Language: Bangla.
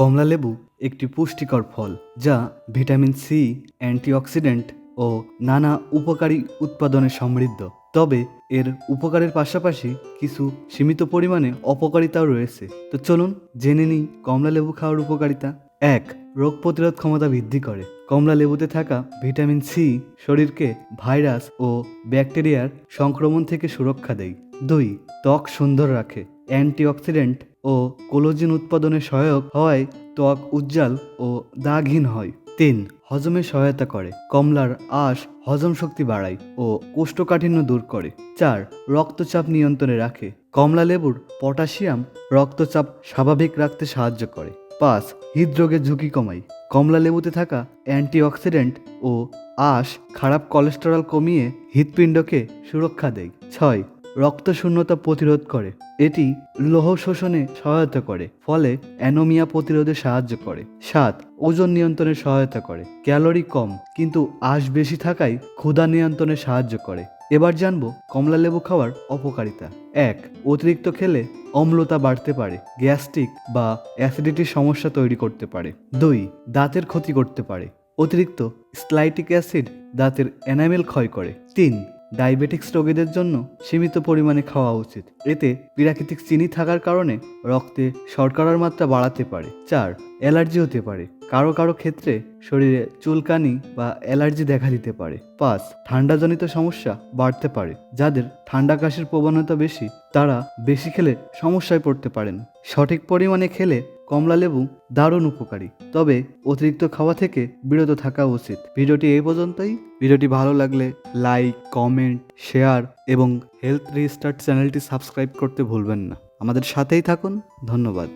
কমলা লেবু একটি পুষ্টিকর ফল, যা ভিটামিন সি, অ্যান্টিঅক্সিডেন্ট ও নানা উপকারী উৎপাদনে সমৃদ্ধ। তবে এর উপকারের পাশাপাশি কিছু সীমিত পরিমাণে অপকারিতাও রয়েছে। তো চলুন জেনে নিই কমলা লেবু খাওয়ার উপকারিতা। এক, রোগ প্রতিরোধ ক্ষমতা বৃদ্ধি করে। কমলা লেবুতে থাকা ভিটামিন সি শরীরকে ভাইরাস ও ব্যাকটেরিয়ার সংক্রমণ থেকে সুরক্ষা দেয়। দুই, ত্বক সুন্দর রাখে। অ্যান্টিঅক্সিডেন্ট ও কোলোজিন উৎপাদনে সহায়ক হওয়ায় ত্বক উজ্জ্বল ও দাগহীন হয়। তিন, হজমে সহায়তা করে। কমলার আঁশ হজম শক্তি বাড়ায় ও কোষ্ঠকাঠিন্য দূর করে। চার, রক্তচাপ নিয়ন্ত্রণে রাখে। কমলা লেবুর পটাশিয়াম রক্তচাপ স্বাভাবিক রাখতে সাহায্য করে। পাঁচ হৃদরোগের ঝুঁকি কমায়। কমলা লেবুতে থাকা অ্যান্টিঅক্সিডেন্ট ও আঁশ খারাপ কোলেস্টেরল কমিয়ে হৃৎপিণ্ডকে সুরক্ষা দেয়। ছয় রক্ত শূন্যতা প্রতিরোধ করে। এটি লৌহ শোষণে সহায়তা করে, ফলে অ্যানোমিয়া প্রতিরোধে সাহায্য করে। সাত, ওজন নিয়ন্ত্রণে সহায়তা করে। ক্যালোরি কম, কিন্তু আঁশ বেশি থাকায় ক্ষুধা নিয়ন্ত্রণে সাহায্য করে। এবার জানব কমলা লেবু খাওয়ার অপকারিতা। এক, অতিরিক্ত খেলে অম্লতা বাড়তে পারে, গ্যাস্ট্রিক বা অ্যাসিডিটির সমস্যা তৈরি করতে পারে। দুই, দাঁতের ক্ষতি করতে পারে, অতিরিক্ত স্লাইটিক অ্যাসিড দাঁতের এনামেল ক্ষয় করে। তিন ডায়াবেটিক্স রোগীদের জন্য সীমিত পরিমাণে খাওয়া উচিত। এতে প্রাকৃতিক চিনি থাকার কারণে রক্তে শর্করার মাত্রা বাড়াতে পারে। চার, অ্যালার্জি হতে পারে। কারও কারও ক্ষেত্রে শরীরে চুলকানি বা অ্যালার্জি দেখা দিতে পারে। পাঁচ, ঠান্ডাজনিত সমস্যা বাড়তে পারে। যাদের ঠান্ডা কাশির প্রবণতা বেশি, তারা বেশি খেলে সমস্যায় পড়তে পারেন। সঠিক পরিমাণে খেলে কমলা লেবু দারুণ উপকারী। তবে অতিরিক্ত খাওয়া থেকে বিরত থাকা উচিত। ভিডিওটি এই পর্যন্তই। ভিডিওটি ভালো লাগলে লাইক, কমেন্ট, শেয়ার এবং হেলথ রিস্টার্ট চ্যানেলটি সাবস্ক্রাইব করতে ভুলবেন না। আমাদের সাথেই থাকুন। ধন্যবাদ।